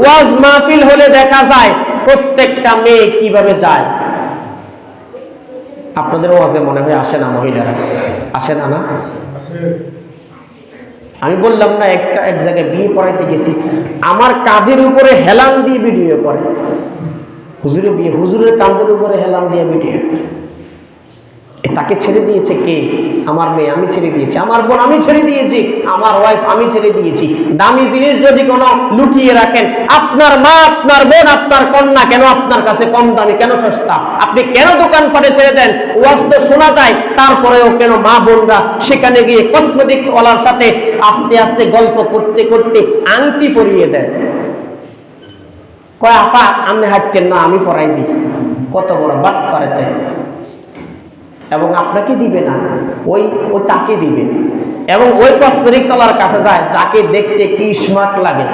ওয়াজ মাহফিল হলে দেখা যায় প্রত্যেকটা মেয়ে কীভাবে যায়? আপনাদের ওয়াজে মনে হয় আসে না মহিলারা? আসে না না? আমি বললাম না, একটা এক জায়গায় বিয়ে পড়াইতে গেছি, আমার কাঁধের উপরে হেলান দিয়ে ভিডিও করে। হুজুরের বিয়ে, হুজুরের কাঁধের উপরে হেলান দিয়ে ভিডিও করে। তাকে ছেড়ে দিয়েছে কে? আমার মেয়ে, আমি ছেড়ে দিয়েছি। আমার বোন, আমি ছেড়ে দিয়েছি। আমার ওয়াইফ আমি ছেড়ে দিয়েছি। দামি জিনিস যদি কোনো লুকিয়ে রাখেন, আপনার মা, আপনার বোন, আপনার কন্যা কেন আপনার কাছে কম দামি, কেন সস্তা? আপনি কেন দোকান ফাটে ছেড়ে দেন? ওয়াজ তো শোনা যায়, তারপরেও কেন মা বোনরা সেখানে গিয়ে কসমেটিক্স ওয়ালার সাথে আস্তে আস্তে গল্প করতে করতে আংটি পরিয়ে দেয়। কয়, আপা, আপনি হাঁটতেন না, আমি পড়াই দিই। কত বড় বাট পারেতে এবং আপনাকে দিবে না, ওই ও তাকে দিবে। এবং ওই কসমেটিক্স ওয়ালার কাছে যায়, যাকে দেখতে কি স্মার্ট লাগে।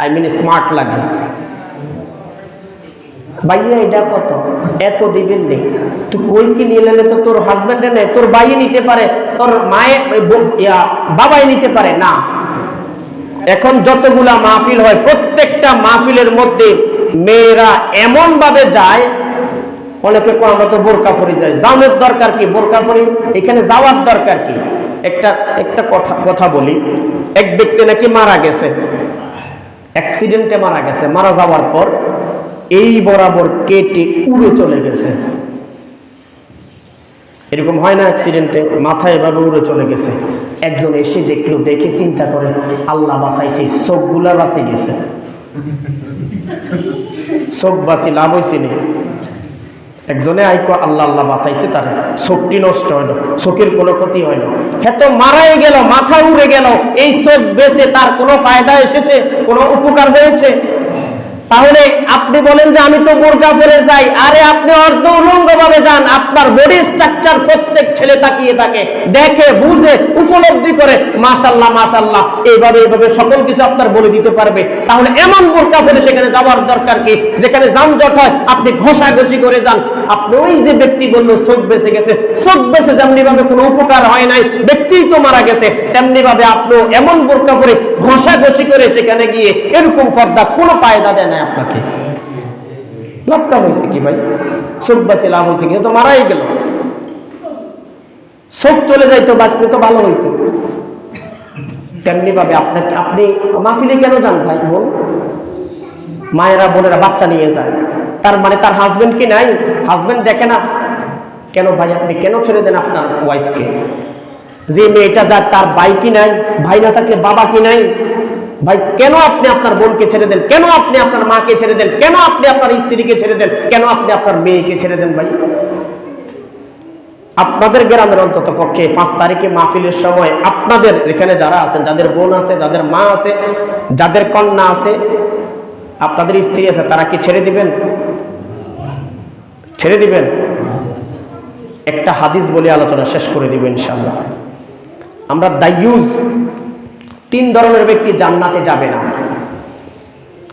আই মিন স্মার্ট লাগে। ভাইয়া, এটা কত? এত দিবেন নেই তুই কই কি নিয়ে নিলে তো তোর হাজব্যান্ডে নেই তোর ভাইয়ে নিতে পারে, তোর মায়ে বাবাই নিতে পারে, না। এখন যতগুলা মাহফিল হয়, প্রত্যেকটা মাহফিলের মধ্যে মেয়েরা এমন ভাবে যায় অনেকে কয় আমরা তো বোরকা পরে যাই। জামের দরকার কি? বোরকা পরে? এখানে যাওয়ার দরকার কি? একটা একটা কথা কথা বলি। এক ব্যক্তি নাকি মারা গেছে। অ্যাক্সিডেন্টে মারা গেছে। মারা যাওয়ার পর এই বরাবর কেটে উড়ে চলে গেছে। এরকম হয় না অ্যাক্সিডেন্টে মাথায় এভাবে উড়ে চলে গেছে। একজন এসে দেখল, দেখে চিন্তা করে, আল্লাহ বাঁচাইছে, চোখগুলা বাঁচে গেছে। চোখ বাঁচি, লাভ হয়েছে নি? একজনে আইকো আল্লাহ আল্লাহ বাঁচাইছে তার। চোখটি নষ্ট হইল, চোখের কোনো ক্ষতি হইল। হ্যাঁ তো মারাই গেল, মাথা উড়ে গেল। এই চোখ বেঁচে তার কোনো ফায়দা এসেছে, কোনো উপকার হয়েছে? তাহলে আপনি বলেন যে, আমি তো বোরকা পরে যাই। আরে আপনি অর্ধ উলঙ্গ ভাবে যান। আপনার বডি স্ট্রাকচার প্রত্যেক ছেলে তাকিয়ে থাকে। দেখে, বুঝে, উপলব্ধি করে। মাশাল্লাহ মাশাল্লাহ, এইভাবে এইভাবে সকল কিছু আপনার বলে দিতে পারবে। তাহলে এমন বোরকা পরে সেখানে যাওয়ার দরকার কি? যেখানে যানজট হয়, আপনি ঘষাঘষি করে যান। আপনি ওই যে ব্যক্তি বলল, চোখ বেঁচে গেছে। চোখ বেঁচে যেমনি ভাবে কোনো উপকার হয় নাই, ব্যক্তিই তো মারা গেছে তেমনি ভাবে আপনিও এমন বোরকা করে ঘষাঘষি করে সেখানে গিয়ে এরকম পর্দা কোনো পায়দা দেয় না আপনাকে। লাভটা হয়েছে কি ভাই? চোখ বাঁচে লাভ হয়েছে কি? তো মারাই গেল। চোখ চলে যাইতো, বাঁচতে তো ভালো হইতো। তেমনি ভাবে আপনাকে, আপনি মাহফিলে কেন যান ভাই বোন? মায়েরা, বোনেরা বাচ্চা নিয়ে যায়। তার মানে তার হাজবেন্ড কি নাই? হাজবেন্ড দেখে না। কেন ভাই, আপনি কেন ছেড়ে দেন আপনার ওয়াইফকে যে মেয়েটা যার তার ভাই কি নাই? ভাই না থাকলে বাবা কি নাই? ভাই, কেন আপনি আপনার বোনকে ছেড়ে দেন? কেন আপনি আপনার মাকে ছেড়ে দেন? কেন আপনি আপনার স্ত্রীকে ছেড়ে দেন? কেন আপনি আপনার মেয়েকে ছেড়ে দেন ভাই? আপনাদের গ্রামের অন্তত পক্ষে পাঁচ তারিখে মাহফিলের সময় আপনাদের এখানে যারা আছেন, যাদের বোন আছে, যাদের মা আছে, যাদের কন্যা আছে, আপনাদের স্ত্রী আছে, তারা কি ছেড়ে দিবেন? ছেড়ে দিবেন? একটা হাদিস বলে আলোচনা শেষ করে দিব ইনশাল্লাহ আমরা দায়ুজ, তিন ধরনের ব্যক্তি জান্নাতে যাবে না।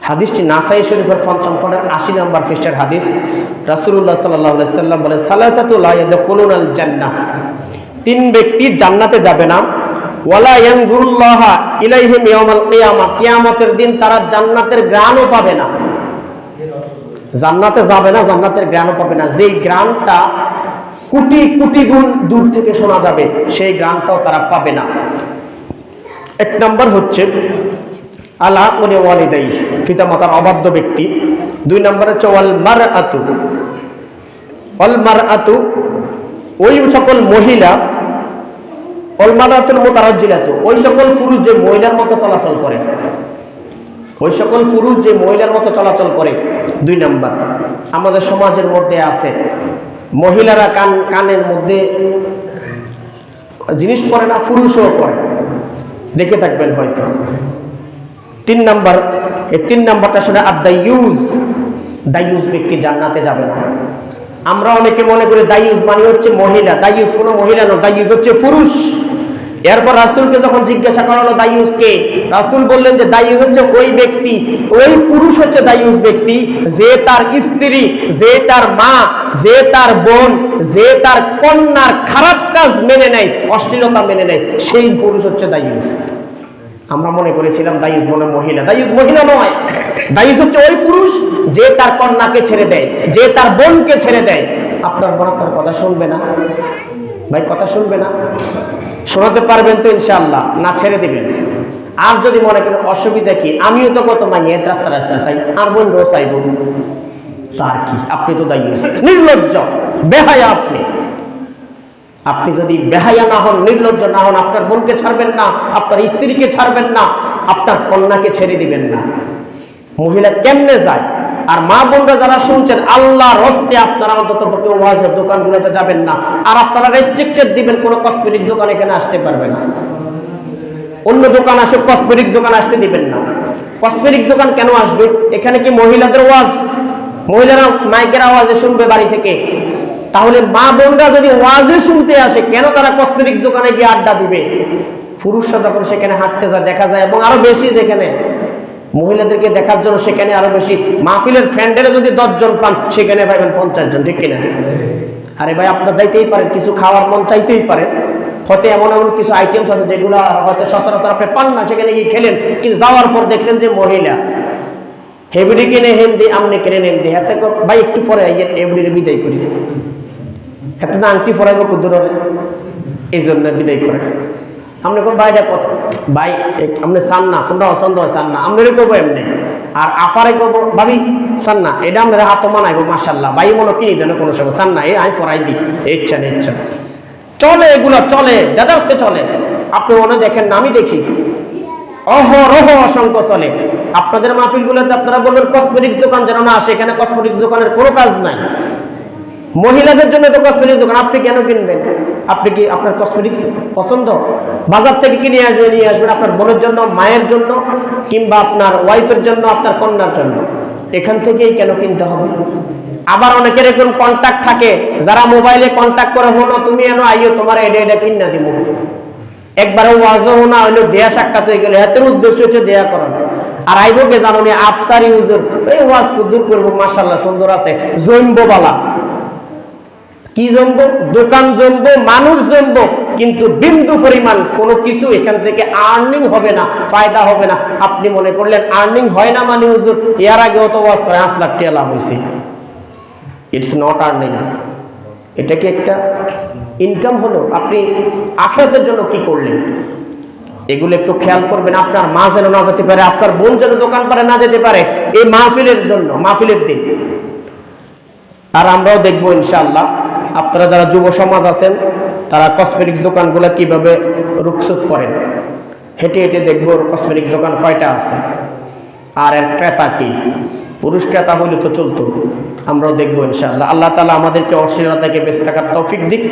হাদিসটি নাসাই শরীফের পঞ্চম খণ্ডের আশি নম্বর পৃষ্ঠের হাদিস। রাসূলুল্লাহ সাল্লাল্লাহু আলাইহি সাল্লাম বলে সালাসাতু লা ইয়াদখুলুনাল জান্নাহ। তিন ব্যক্তি জান্নাতে যাবে না। ওয়ালা ইয়ানজুরুল্লাহ ইলাইহিম ইয়াউমাল কিয়ামা। কিয়ামতের দিন তারা জান্নাতের গ্রাণও পাবে না। জান্নাতে যাবে না, জান্নাতের গ্রাণও পাবে না। যেই গ্রামটা কোটি কোটি গুণ দূর থেকে শোনা যাবে, সেই গ্রামটাও তারা পাবে না। এক নম্বর হচ্ছে আলা করে ওয়ালিদাই পিতা মাতার অবাধ্য ব্যক্তি। দুই নম্বর হচ্ছে, ওয়াল মার আতু ওয়াল মার আতু ওই সকল মহিলা অলমারাতুল মোতারাজ্জিলাতু। ওই সকল পুরুষ যে মহিলার মতো চলাচল করে। ওই সকল পুরুষ যে মহিলার মতো চলাচল করে, দুই নাম্বার, আমাদের সমাজের মধ্যে আছে, মহিলারা কান, কানের মধ্যে জিনিস পরে না, পুরুষও পরে। দেখে থাকবেন হয়তো। তিন নাম্বার, এই তিন নাম্বারটা শুনে আর দ্য দাইউজ দাইউজ ব্যক্তি জান্নাতে যাবে না। আমরা অনেকে মনে করি দাইউজ মানে হচ্ছে মহিলা দাইউজ কোনো মহিলা নয় দাইউজ হচ্ছে পুরুষ। এরপর রাসূলকে যখন জিজ্ঞাসা করা হলো দাইউস কে রাসূল বললেন যে দাইউস হচ্ছে ওই ব্যক্তি, ওই পুরুষ হচ্ছে দাইউস ব্যক্তি, যে তার স্ত্রী, যে তার মা, যে তার বোন, যে তার কন্যার খারাপ কাজ মেনে নেয়, অশ্লীলতা মেনে নেয়, সেই পুরুষ হচ্ছে দাইউস আমরা মনে করেছিলাম দাইজ মনে মহিলা। দাইজ মহিলা নয়। দাইজ হচ্ছে ওই পুরুষ যে তার কন্যাকে ছেড়ে দেয়, যে তার বোনকে ছেড়ে দেয়। আপনার আপনার কথা শুনবে না। ভাই, কথা শুনবে না? শোনাতে পারবেন তো ইনশাআল্লাহ, না ছেড়ে দেবেন। আর যদি মনে করেন অসুবিধা কি, আমিও তো কত মাইয়ে রাস্তা রাস্তা চাই, আর বোন রো চাইব তার কি, আপনি তো দায়ী। নির্লজ্জ, বেহায়া আপনি। আপনি যদি বেহায়া না হন, নির্লজ্জ না হন, আপনার বোনকে ছাড়বেন না, আপনার স্ত্রীকে ছাড়বেন না, আপনার কন্যাকে ছেড়ে দিবেন না। মহিলা কেমনে যায়? আর মা বোনরা যারা শুনছেন আল্লাহ রস্তে আপনারা অন্তত পক্ষে ওয়াজের দোকানগুলোতে যাবেন না। আর আপনারা রেস্ট্রিক্টেড দিবেন, কোনো কসমেটিক দোকান এখানে আসতে পারবে না। অন্য দোকান আসে কসমেটিক্স দোকান আসতে দিবেন না। কসমেটিক্স দোকান কেন আসবে? এখানে কি মহিলাদের ওয়াজ? মহিলারা মাইকের আওয়াজে শুনবে বাড়ি থেকে। তাহলে মা বোনরা যদি ওয়াজে শুনতে আসে, কেন তারা কসমেটিক্স দোকানে গিয়ে আড্ডা দিবে? পুরুষরা যখন সেখানে হাঁটতে যায়, দেখা যায়, এবং আরও বেশি যেখানে মহিলাদেরকে দেখার জন্য সেখানে আরও বেশি মাহফিলের ফ্রেন্ডেরা যদি দশজন পান, সেখানে পাইবেন পঞ্চাশ জন, ঠিক কিনা? আরে ভাই, আপনার যাইতেই পারেন কিছু খাওয়ার মন চাইতেই পারে। হতে এমন এমন কিছু আইটেমস আছে যেগুলো হয়তো সচরাচর আপনি পান না, সেখানে গিয়ে খেলেন, কিন্তু যাওয়ার পর দেখলেন যে মহিলা। হেবড়ি কিনে হেমদি আমনে কিনে নেমদি হাতে ভাই, একটু পরে আইয়ের হেবড়ির বিদায় করি। না আংটি ফরাইব কুদুর এই জন্য বিদায় করে। আপনি কোন ভাইটা কত ভাই আপনি চান না কোনটা অসন্দ হয় চান না আপনারই করব এমনি। আর আপারে করব ভাবি চান না এটা আপনারা হাত মানাইবো মাসাল্লাহ ভাই মনে কিনি দেন কোনো সময়? চান না এই আমি ফরাই দিই। ইচ্ছা নেই, ইচ্ছা চলে এগুলো, চলে দাদার্সে চলে। আপনি মনে দেখেন না, আমি দেখি। অহরহ অসংখ্য চলে। আপনাদের মাহফিলগুলোতে আপনারা বলবেন কসমেটিক্স দোকান যেন না আসে, এখানে কসমেটিক্স দোকানের কোনো কাজ নাই। মহিলাদের জন্য তো কসমেটিক্স দোকান, আপনি কেন কিনবেন? আপনি কি আপনার কসমেটিক্স পছন্দ? বাজার থেকে কিনে আসবেন, নিয়ে আসবেন আপনার বোনের জন্য, মায়ের জন্য, কিংবা আপনার ওয়াইফের জন্য, আপনার কন্যার জন্য। এখান থেকেই কেন কিনতে হবে? আবার অনেকের এরকম কন্ট্যাক্ট থাকে, যারা মোবাইলে কন্ট্যাক্ট করে হলো তুমি এনো আইও তোমার এটা এটা কিনা দিব একবারে ওয়াজও না হইল, দেয়া সাক্ষাৎ হয়ে গেল। এতের উদ্দেশ্য হচ্ছে দেয়া করানো আর আইবকে জানো নি, আফসার এই ওয়াজ কুদ্দুর করব মাশাল্লাহ সুন্দর আছে জৈম্ববালা কি জমব? দোকান জমব, মানুষ জমব, কিন্তু বিন্দু পরিমাণ কোনো কিছু এখান থেকে আর্নিং হবে না, ফায়দা হবে না। আপনি মনে করলেন আর্নিং হয় না মানে হুজুর? এর আগে অত ওয়াজ করে পাঁচ লাখ টাকা লাভ হয়েছে। ইটস নট আর্নিং এটা কি একটা ইনকাম হলো? আপনি আখেরাতের জন্য কি করলেন? এগুলো একটু খেয়াল করবেন, আপনার মা যেন না যেতে পারে, আপনার বোন যেন দোকান পারে না যেতে পারে, এই মাহফিলের জন্য, মাহফিলের দিন। আর আমরাও দেখব ইনশাআল্লাহ। আপনারা যারা যুব সমাজ আছেন, তারা কসমেটিক্স দোকানগুলো কীভাবে রুকসুত করেন? হেঁটে হেঁটে দেখব কসমেটিক্স দোকান কয়টা আছে। আর এক ক্রেতা কি? পুরুষ ক্রেতা হইলে তো চলতো। আমরাও দেখব ইনশাআল্লাহ। আল্লাহ তালা আমাদেরকে অশ্লীলতা থেকে বেঁচে থাকার তৌফিক দিক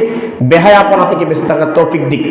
বেহায় আপনা থেকে বেঁচে থাকার তৌফিক দিক।